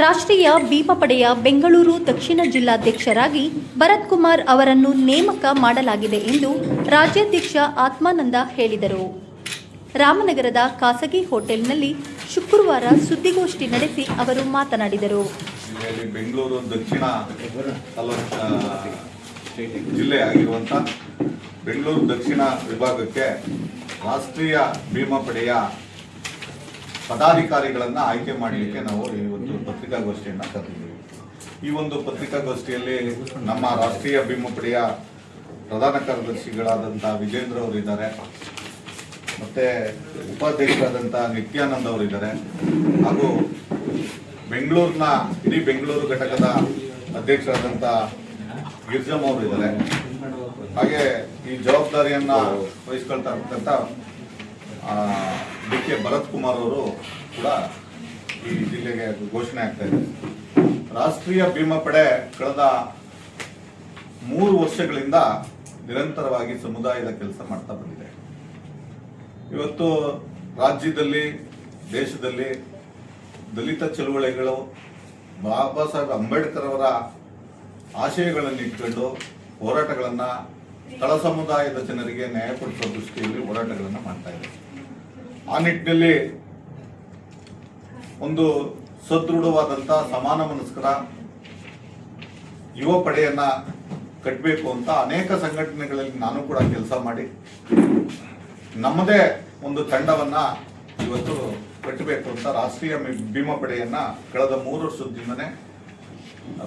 ರಾಷ್ಟ್ರೀಯ ಭೀಮ ಪಡೆಯ ಬೆಂಗಳೂರು ದಕ್ಷಿಣ ಜಿಲ್ಲಾಧ್ಯಕ್ಷರಾಗಿ ಭರತ್ ಕುಮಾರ್ ಅವರನ್ನು ನೇಮಕ ಮಾಡಲಾಗಿದೆ ಎಂದು ರಾಜ್ಯಾಧ್ಯಕ್ಷ ಆತ್ಮಾನಂದ ಹೇಳಿದರು. ರಾಮನಗರದ ಖಾಸಗಿ ಹೋಟೆಲ್ನಲ್ಲಿ ಶುಕ್ರವಾರ ಸುದ್ದಿಗೋಷ್ಠಿ ನಡೆಸಿ ಅವರು ಮಾತನಾಡಿದರು. ಜಿಲ್ಲೆಯಲ್ಲಿ ಬೆಂಗಳೂರು ದಕ್ಷಿಣ ಜಿಲ್ಲೆ ಆಗಿರುವಂಥ ಬೆಂಗಳೂರು ದಕ್ಷಿಣ ವಿಭಾಗಕ್ಕೆ ರಾಷ್ಟ್ರೀಯ ಭೀಮಾ ಪಡೆಯ ಪದಾಧಿಕಾರಿಗಳನ್ನು ಆಯ್ಕೆ ಮಾಡಲಿಕ್ಕೆ ನಾವು ಇವತ್ತು ಪತ್ರಿಕಾಗೋಷ್ಠಿಯನ್ನು ಕರೆದಿದ್ದೀವಿ. ಈ ಒಂದು ಪತ್ರಿಕಾಗೋಷ್ಠಿಯಲ್ಲಿ ನಮ್ಮ ರಾಷ್ಟ್ರೀಯ ಭೀಮಾ ಪಡೆಯ ಪ್ರಧಾನ ಕಾರ್ಯದರ್ಶಿಗಳಾದಂಥ ವಿಜೇಂದ್ರ ಅವರು ಇದ್ದಾರೆ ಮತ್ತೆ ಉಪಾಧ್ಯಕ್ಷರಾದಂಥ ನಿತ್ಯಾನಂದ್ ಅವರು ಇದ್ದಾರೆ ಹಾಗೂ ಬೆಂಗಳೂರಿನ, ಇಡೀ ಬೆಂಗಳೂರು ಘಟಕದ ಅಧ್ಯಕ್ಷರಾದಂಥ ಗಿರ್ಜಮ್ ಅವರು ಇದ್ದಾರೆ. ಹಾಗೆ ಈ ಜವಾಬ್ದಾರಿಯನ್ನ ವಹಿಸ್ಕೊಳ್ತಾ ಇರ್ತಕ್ಕಂಥ ಡಿ ಕೆ ಭರತ್ ಕುಮಾರ್ ಅವರು ಕೂಡ ಈ ಜಿಲ್ಲೆಗೆ ಘೋಷಣೆ ಆಗ್ತಾ ಇದೆ. ರಾಷ್ಟ್ರೀಯ ಭೀಮಾ ಪಡೆ ಕಳೆದ ಮೂರು ವರ್ಷಗಳಿಂದ ನಿರಂತರವಾಗಿ ಸಮುದಾಯದ ಕೆಲಸ ಮಾಡ್ತಾ ಬಂದಿದೆ. ಇವತ್ತು ರಾಜ್ಯದಲ್ಲಿ, ದೇಶದಲ್ಲಿ ದಲಿತ ಚಳುವಳಿಗಳು ಬಾಬಾ ಸಾಹೇಬ್ ಅಂಬೇಡ್ಕರ್ ಅವರ ಆಶಯಗಳನ್ನು ಇಟ್ಕೊಂಡು ಹೋರಾಟಗಳನ್ನ ತಳ ಸಮುದಾಯದ ಜನರಿಗೆ ನ್ಯಾಯ ಕೊಡಿಸುವ ದೃಷ್ಟಿಯಲ್ಲಿ ಹೋರಾಟಗಳನ್ನು ಮಾಡ್ತಾ ಇದೆ ಆ ನಿಟ್ಟಿನಲ್ಲಿ ಒಂದು ಸದೃಢವಾದಂಥ ಸಮಾನ ಮನಸ್ಕರ ಯುವ ಪಡೆಯನ್ನ ಕಟ್ಟಬೇಕು ಅಂತ ಅನೇಕ ಸಂಘಟನೆಗಳಲ್ಲಿ ನಾನು ಕೂಡ ಕೆಲಸ ಮಾಡಿ ನಮ್ಮದೇ ಒಂದು ತಂಡವನ್ನ ಇವತ್ತು ಕಟ್ಟಬೇಕು ಅಂತ ರಾಷ್ಟ್ರೀಯ ಭೀಮಾ ಪಡೆಯನ್ನ ಕಳೆದ ಮೂರು ವರ್ಷದಿಂದನೇ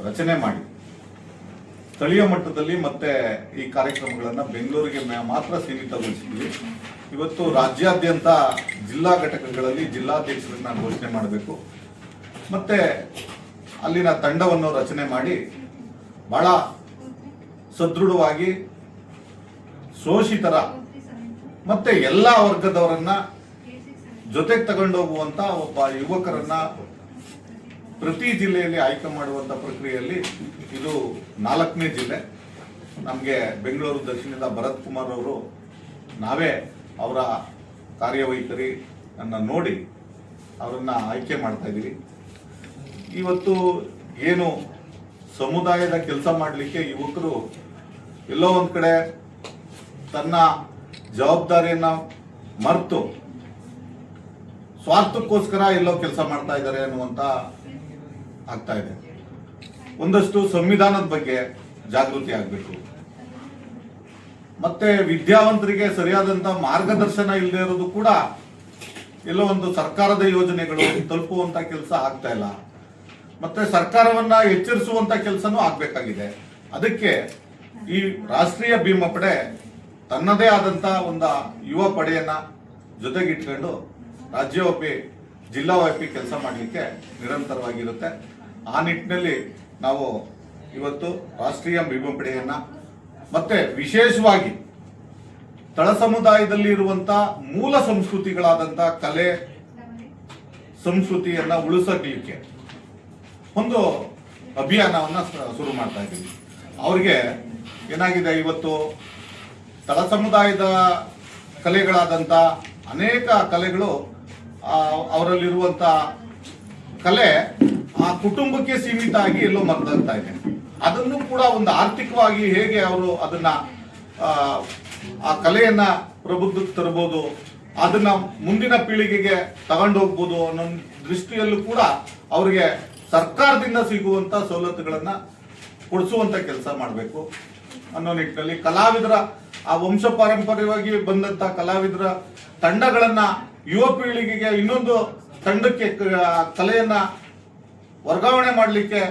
ರಚನೆ ಮಾಡಿ. ಸ್ಥಳೀಯ ಮಟ್ಟದಲ್ಲಿ ಮತ್ತೆ ಈ ಕಾರ್ಯಕ್ರಮಗಳನ್ನು ಬೆಂಗಳೂರಿಗೆ ಮಾತ್ರ ಸೀಮಿತಗೊಳಿಸಿದ್ವಿ. ಇವತ್ತು ರಾಜ್ಯಾದ್ಯಂತ ಜಿಲ್ಲಾ ಘಟಕಗಳಲ್ಲಿ ಜಿಲ್ಲಾಧ್ಯಕ್ಷರನ್ನ ಘೋಷಣೆ ಮಾಡಬೇಕು. ಮತ್ತೆ ಅಲ್ಲಿನ ತಂಡವನ್ನು ರಚನೆ ಮಾಡಿ ಬಹಳ ಸದೃಢವಾಗಿ ಶೋಷಿತರ ಮತ್ತೆ ಎಲ್ಲ ವರ್ಗದವರನ್ನ ಜೊತೆಗೆ ತಗೊಂಡೋಗುವಂತ ಒಬ್ಬ ಯುವಕರನ್ನ ಪ್ರತಿ ಜಿಲ್ಲೆಯಲ್ಲಿ ಆಯ್ಕೆ ಮಾಡುವಂತ ಪ್ರಕ್ರಿಯೆಯಲ್ಲಿ ಇದು ನಾಲ್ಕನೇ ಜಿಲ್ಲೆ. ನಮಗೆ ಬೆಂಗಳೂರು ದಕ್ಷಿಣದ ಭರತ್ ಕುಮಾರ್ ಅವರು ನಾವೇ ಅವರ ಕಾರ್ಯವೈಖರಿ ಅನ್ನ ನೋಡಿ ಅವರನ್ನ ಆಯ್ಕೆ ಮಾಡ್ತಾ ಇದ್ದೀವಿ ಇವತ್ತು ಏನು ಸಮುದಾಯದ ಕೆಲಸ ಮಾಡಲಿಕ್ಕೆ ಯುವಕರು ಎಲ್ಲೋ ಒಂದು ಕಡೆ ತನ್ನ ಜವಾಬ್ದಾರಿಯನ್ನು ಮರೆತು ಸ್ವಾರ್ಥಕ್ಕೋಸ್ಕರ ಎಲ್ಲೋ ಕೆಲಸ ಮಾಡ್ತಾ ಇದ್ದಾರೆ ಅನ್ನುವಂತ ಆಗ್ತಾ ಇದೆ. ಒಂದಷ್ಟು ಸಂವಿಧಾನದ ಬಗ್ಗೆ ಜಾಗೃತಿ ಆಗಬೇಕು. ಮತ್ತೆ ವಿದ್ಯಾವಂತರಿಗೆ ಸರಿಯಾದಂತ ಮಾರ್ಗದರ್ಶನ ಇಲ್ಲದೆ ಇರೋದು ಕೂಡ ಎಲ್ಲೋ ಒಂದು ಸರ್ಕಾರದ ಯೋಜನೆಗಳು ತಲುಪುವಂತ ಕೆಲಸ ಆಗ್ತಾ ಇಲ್ಲ. ಮತ್ತೆ ಸರ್ಕಾರವನ್ನ ಎಚ್ಚರಿಸುವಂತ ಕೆಲಸನೂ ಆಗ್ಬೇಕಾಗಿದೆ. ಅದಕ್ಕೆ ಈ ರಾಷ್ಟ್ರೀಯ ಭೀಮಾ ಪಡೆ ತನ್ನದೇ ಆದಂತ ಒಂದು ಯುವ ಪಡೆಯನ್ನ ಜೊತೆಗಿಟ್ಕೊಂಡು ರಾಜ್ಯವ್ಯಾಪಿ ಜಿಲ್ಲಾವ್ಯಾಪಿ ಕೆಲಸ ಮಾಡಲಿಕ್ಕೆ ನಿರಂತರವಾಗಿರುತ್ತೆ. ಆ ನಿಟ್ಟಿನಲ್ಲಿ ನಾವು ಇವತ್ತು ರಾಷ್ಟ್ರೀಯ ಭೀಮ ಪಡೆಯನ್ನ ಮತ್ತೆ ವಿಶೇಷವಾಗಿ ತಳ ಸಮುದಾಯದಲ್ಲಿ ಇರುವಂತ ಮೂಲ ಸಂಸ್ಕೃತಿಗಳಾದಂಥ ಕಲೆ ಸಂಸ್ಕೃತಿಯನ್ನ ಉಳಿಸಲಿಕ್ಕೆ ಒಂದು ಅಭಿಯಾನವನ್ನ ಶುರು ಮಾಡ್ತಾ ಇದ್ದೀವಿ. ಅವ್ರಿಗೆ ಏನಾಗಿದೆ ಇವತ್ತು ತಳ ಸಮುದಾಯದ ಕಲೆಗಳಾದಂಥ ಅನೇಕ ಕಲೆಗಳು ಅವರಲ್ಲಿರುವಂತ ಕಲೆ ಆ ಕುಟುಂಬಕ್ಕೆ ಸೀಮಿತ ಆಗಿ ಎಲ್ಲೋ ಮರೆದಾಗ್ತಾ ಇದೆ. ಅದನ್ನು ಕೂಡ ಒಂದು ಆರ್ಥಿಕವಾಗಿ ಹೇಗೆ ಅವರು ಅದನ್ನ ಆ, ಆ ಕಲೆಯನ್ನ ಪ್ರಬುದ್ಧಕ್ಕೆ ತರಬಹುದು ಅದನ್ನ ಮುಂದಿನ ಪೀಳಿಗೆಗೆ ತಗೊಂಡೋಗ್ಬೋದು ಅನ್ನೋ ದೃಷ್ಟಿಯಲ್ಲೂ ಕೂಡ ಅವರಿಗೆ ಸರ್ಕಾರದಿಂದ ಸಿಗುವಂತ ಸವಲತ್ತುಗಳನ್ನ ಕೊಡಿಸುವಂತ ಕೆಲಸ ಮಾಡಬೇಕು ಅನ್ನೋ ನಿಟ್ಟಿನಲ್ಲಿ ಕಲಾವಿದರ ಆ ವಂಶ ಪಾರಂಪರ್ಯವಾಗಿ ಬಂದಂತ ಕಲಾವಿದರ ತಂಡಗಳನ್ನ ಯುವ ಪೀಳಿಗೆಗೆ ಇನ್ನೊಂದು ತಂಡಕ್ಕೆ ಕಲೆಯನ್ನ ವರ್ಗಾವಣೆ ಮಾಡಲಿಕ್ಕೆ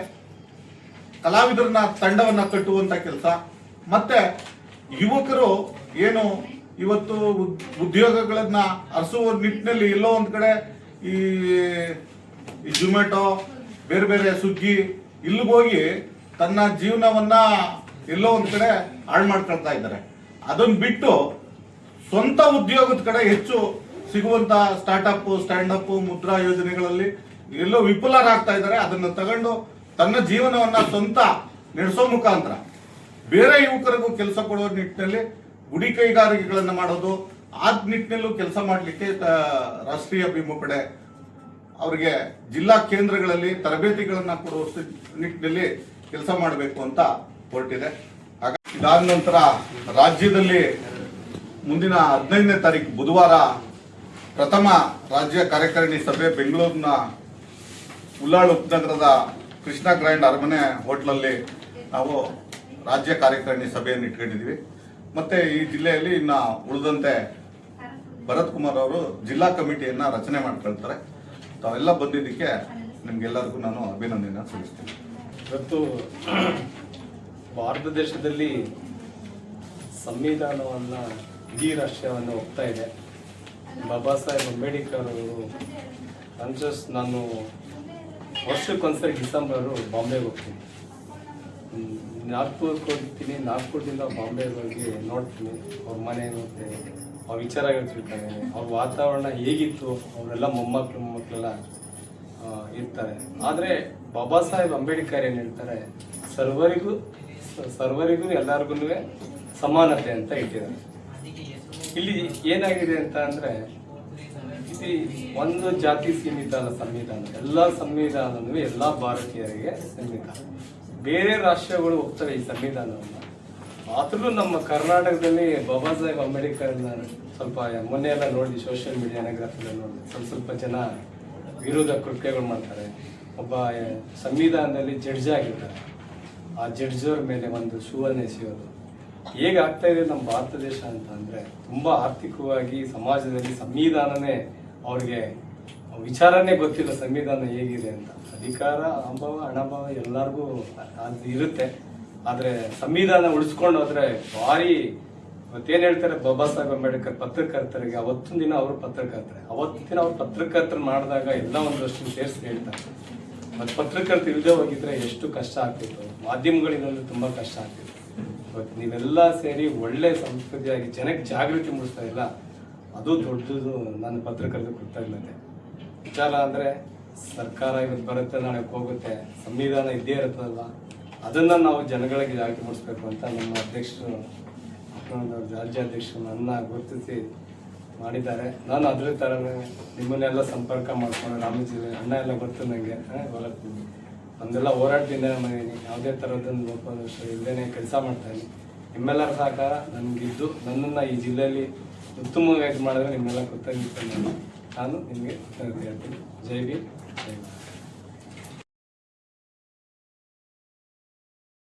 ಕಲಾವಿದರನ್ನ ತಂಡವನ್ನ ಕಟ್ಟುವಂತ ಕೆಲಸ. ಮತ್ತೆ ಯುವಕರು ಏನು ಇವತ್ತು ಉದ್- ಉದ್ಯೋಗಗಳನ್ನ ಅರಸುವ ನಿಟ್ಟಿನಲ್ಲಿ ಎಲ್ಲೋ ಒಂದ್ ಕಡೆ ಈ ಈ ಜೊಮ್ಯಾಟೊ ಬೇರೆ ಬೇರೆ ಸುಗ್ಗಿ ಇಲ್ಲಿಗೋಗಿ ತನ್ನ ಜೀವನವನ್ನ ಎಲ್ಲೋ ಒಂದ್ ಕಡೆ ಹಾಳು ಮಾಡ್ಕೊಳ್ತಾ ಇದ್ದಾರೆ. ಅದನ್ನ ಬಿಟ್ಟು ಸ್ವಂತ ಉದ್ಯೋಗದ ಕಡೆ ಹೆಚ್ಚು ಸಿಗುವಂತ ಸ್ಟಾರ್ಟ್ಅಪ್ ಸ್ಟ್ಯಾಂಡ್ ಅಪ್ ಮುದ್ರಾ ಯೋಜನೆಗಳಲ್ಲಿ ಎಲ್ಲೋ ವಿಫಲರಾಗ್ತಾ ಇದ್ದಾರೆ. ಅದನ್ನ ತಗೊಂಡು ತನ್ನ ಜೀವನವನ್ನ ಸ್ವಂತ ನಡೆಸೋ ಮುಖಾಂತರ ಬೇರೆ ಯುವಕರಿಗೂ ಕೆಲಸ ಕೊಡುವ ನಿಟ್ಟಿನಲ್ಲಿ ಗುಡಿ ಕೈಗಾರಿಕೆಗಳನ್ನು ಮಾಡೋದು, ಆ ನಿಟ್ಟಿನಲ್ಲೂ ಕೆಲಸ ಮಾಡಲಿಕ್ಕೆ ರಾಷ್ಟ್ರೀಯ ಭೀಮು ಅವರಿಗೆ ಜಿಲ್ಲಾ ಕೇಂದ್ರಗಳಲ್ಲಿ ತರಬೇತಿಗಳನ್ನು ಕೊಡುವ ನಿಟ್ಟಿನಲ್ಲಿ ಕೆಲಸ ಮಾಡಬೇಕು ಅಂತ ಹೊರಟಿದೆ. ಇದಾದ ನಂತರ ರಾಜ್ಯದಲ್ಲಿ ಮುಂದಿನ ಹದಿನೈದನೇ ತಾರೀಕು ಬುಧವಾರ ಪ್ರಥಮ ರಾಜ್ಯ ಕಾರ್ಯಕಾರಿಣಿ ಸಭೆ ಬೆಂಗಳೂರಿನ ಉಲ್ಲಾಳ್ ಉಪನಗರದ ಕೃಷ್ಣ ಗ್ರ್ಯಾಂಡ್ ಅರಮನೆ ಹೋಟ್ಲಲ್ಲಿ ನಾವು ರಾಜ್ಯ ಕಾರ್ಯಕಾರಿಣಿ ಸಭೆಯನ್ನು ಇಟ್ಕೊಂಡಿದ್ದೀವಿ. ಮತ್ತೆ ಈ ಜಿಲ್ಲೆಯಲ್ಲಿ ಇನ್ನು ಉಳಿದಂತೆ ಭರತ್ ಕುಮಾರ್ ಅವರು ಜಿಲ್ಲಾ ಕಮಿಟಿಯನ್ನು ರಚನೆ ಮಾಡ್ಕೊಳ್ತಾರೆ. ತಾವೆಲ್ಲ ಬಂದಿದ್ದಕ್ಕೆ ನಿಮ್ಗೆಲ್ಲರಿಗೂ ನಾನು ಅಭಿನಂದನೆ ಸಲ್ಲಿಸ್ತೀನಿ. ಇವತ್ತು ಭಾರತ ದೇಶದಲ್ಲಿ ಸಂವಿಧಾನವನ್ನು ಇಡೀ ರಾಷ್ಟ್ರವನ್ನು ಒಪ್ತಾ ಇದೆ. ಬಾಬಾ ಸಾಹೇಬ್ ಅಂಬೇಡ್ಕರ್ ಅವರು ಕಾನ್ಶಸ್ ನಾನು ವರ್ಷಕ್ಕೊಂದ್ಸರಿ ಡಿಸೆಂಬರು ಬಾಂಬೆಗೆ ಹೋಗ್ತೀನಿ. ನಾಗ್ಪುರ್ಗೆ ಹೋಗ್ತೀನಿ, ನಾಗ್ಪುರದಿಂದ ಬಾಂಬೆಗೆ ಹೋಗಿ ನೋಡ್ತೀನಿ ಅವ್ರ ಮನೆ ನೋಡ್ತೀನಿ ಅವ್ರ ವಿಚಾರ ತಿಳ್ಕೊಂಡಿದ್ದೀನಿ ಅವ್ರ ವಾತಾವರಣ ಹೇಗಿತ್ತು, ಅವರೆಲ್ಲ ಮೊಮ್ಮಕ್ಕಳು ಮೊಮ್ಮಕ್ಕಳೆಲ್ಲ ಇರ್ತಾರೆ. ಆದರೆ ಬಾಬಾ ಸಾಹೇಬ್ ಅಂಬೇಡ್ಕರ್ ಏನು ಹೇಳ್ತಾರೆ, ಸರ್ವರಿಗೂ ಸರ್ವರಿಗೂ ಎಲ್ಲರಿಗೂ ಸಮಾನತೆ ಅಂತ ಇಟ್ಟಿದ್ದಾರೆ ಇಲ್ಲಿ ಏನಾಗಿದೆ ಅಂತ ಅಂದ್ರೆ ಇದು ಒಂದು ಜಾತಿ ಸೀಮಿತ ಅಲ್ಲ ಸಂವಿಧಾನ, ಎಲ್ಲ ಸಂವಿಧಾನವೂ ಎಲ್ಲ ಭಾರತೀಯರಿಗೆ ಸಂವಿಧಾನ ಬೇರೆ ರಾಷ್ಟ್ರಗಳು ಒಪ್ತವೆ ಈ ಸಂವಿಧಾನವನ್ನು. ಆದರೂ ನಮ್ಮ ಕರ್ನಾಟಕದಲ್ಲಿ ಬಾಬಾ ಸಾಹೇಬ್ ಅಂಬೇಡ್ಕರ್ನ ಸ್ವಲ್ಪ ಮೊನ್ನೆ ಎಲ್ಲ ನೋಡಿ ಸೋಷಿಯಲ್ ಮೀಡಿಯಾನಾಗ ನೋಡಿ, ಸ್ವಲ್ಪ ಸ್ವಲ್ಪ ಜನ ವಿರೋಧ ಕೃತ್ಯಗಳು ಮಾಡ್ತಾರೆ. ಒಬ್ಬ ಸಂವಿಧಾನದಲ್ಲಿ ಜಡ್ಜ್ ಆಗಿರ್ತಾರೆ. ಆ ಜಡ್ಜರ್ ಮೇಲೆ ಒಂದು ಶೂವನ್ನು ಎಸೆಯೋದು. ಹೇಗೆ ಆಗ್ತಾ ಇದೆ ನಮ್ಮ ಭಾರತ ದೇಶ ಅಂತ ಅಂದ್ರೆ ತುಂಬಾ ಆರ್ಥಿಕವಾಗಿ ಸಮಾಜದಲ್ಲಿ ಸಂವಿಧಾನನೇ ಅವ್ರಿಗೆ ವಿಚಾರನೇ ಗೊತ್ತಿಲ್ಲ ಸಂವಿಧಾನ ಹೇಗಿದೆ ಅಂತ. ಅಧಿಕಾರ, ಅನುಭವ ಹಣಭಾವ ಎಲ್ಲರಿಗೂ ಅದು ಇರುತ್ತೆ. ಆದರೆ ಸಂವಿಧಾನ ಉಳಿಸ್ಕೊಂಡು ಹೋದ್ರೆ ಭಾರಿ ಇವತ್ತೇನ್ ಹೇಳ್ತಾರೆ, ಬಾಬಾ ಸಾಹೇಬ್ ಅಂಬೇಡ್ಕರ್ ಪತ್ರಕರ್ತರಿಗೆ ಅವತ್ತಿನ ದಿನ ಅವರು ಪತ್ರಕರ್ತರೆ. ಅವತ್ತಿನ ದಿನ ಅವ್ರು ಪತ್ರಕರ್ತರು ಮಾಡಿದಾಗ ಎಲ್ಲ ಒಂದಷ್ಟು ಸೇರಿಸಿ ಹೇಳ್ತಾರೆ. ಮತ್ತೆ ಪತ್ರಕರ್ತರು ಇಲ್ಲದೆ ಹೋಗಿದ್ರೆ ಎಷ್ಟು ಕಷ್ಟ ಆಗ್ತಿತ್ತು. ಮಾಧ್ಯಮಗಳಿಂದಲೂ ತುಂಬಾ ಕಷ್ಟ ಆಗ್ತಿತ್ತು. ಇವತ್ತು ನೀವೆಲ್ಲ ಸೇರಿ ಒಳ್ಳೆ ಸಂಸ್ಕೃತಿಯಾಗಿ ಜನಕ್ಕೆ ಜಾಗೃತಿ ಮೂಡಿಸ್ತಾ ಇಲ್ಲ, ಅದು ದೊಡ್ಡದು ನನ್ನ ಪತ್ರಕರ್ತರ ಗೊತ್ತಾಗ್ಲತ್ತೆ ವಿಚಾರ ಅಂದ್ರೆ ಸರ್ಕಾರ ಇವತ್ತು ಬರುತ್ತೆ ನಾಳೆ ಹೋಗುತ್ತೆ, ಸಂವಿಧಾನ ಇದ್ದೇ ಇರುತ್ತಲ್ಲ ಅದನ್ನ ನಾವು ಜನಗಳಿಗೆ ಜಾಗೃತಿ ಮೂಡಿಸ್ಬೇಕು ಅಂತ ನಮ್ಮ ಅಧ್ಯಕ್ಷರು ರಾಜ್ಯಾಧ್ಯಕ್ಷರು ನನ್ನ ಗುರುತಿಸಿ ಮಾಡಿದ್ದಾರೆ. ನಾನು ಅದ್ರ ಥರನೇ ನಿಮ್ಮನ್ನೆಲ್ಲ ಸಂಪರ್ಕ ಮಾಡ್ಕೊಂಡು ರಾಮ ಜಿಲ್ಲೆ ಅಣ್ಣ ಎಲ್ಲ ಗೊತ್ತು ನನಗೆ ಹೊರತೀನಿ ನಮ್ದೆಲ್ಲ ಹೋರಾಟದಿಂದ ಮಾಡಿದ್ದೀನಿ ಯಾವುದೇ ಲೋಪದೋಷ ಇಲ್ಲದೇ ಕೆಲಸ ಮಾಡ್ತಾ ಇದ್ದೀನಿ. ನಿಮ್ಮೆಲ್ಲರ ಸಹಕಾರ ನನಗಿದ್ದು. ನನ್ನನ್ನು ಈ ಜಿಲ್ಲೆಯಲ್ಲಿ ಉತ್ತಮವಾಗಿ ಮಾಡಿದ್ರೆ ನಿಮ್ಮೆಲ್ಲ ಕೃತಜ್ಞತೆ ನಾನು ನಿಮಗೆ ಹೇಳ್ತೀನಿ. ಜೈ ಬಿ ಜೈ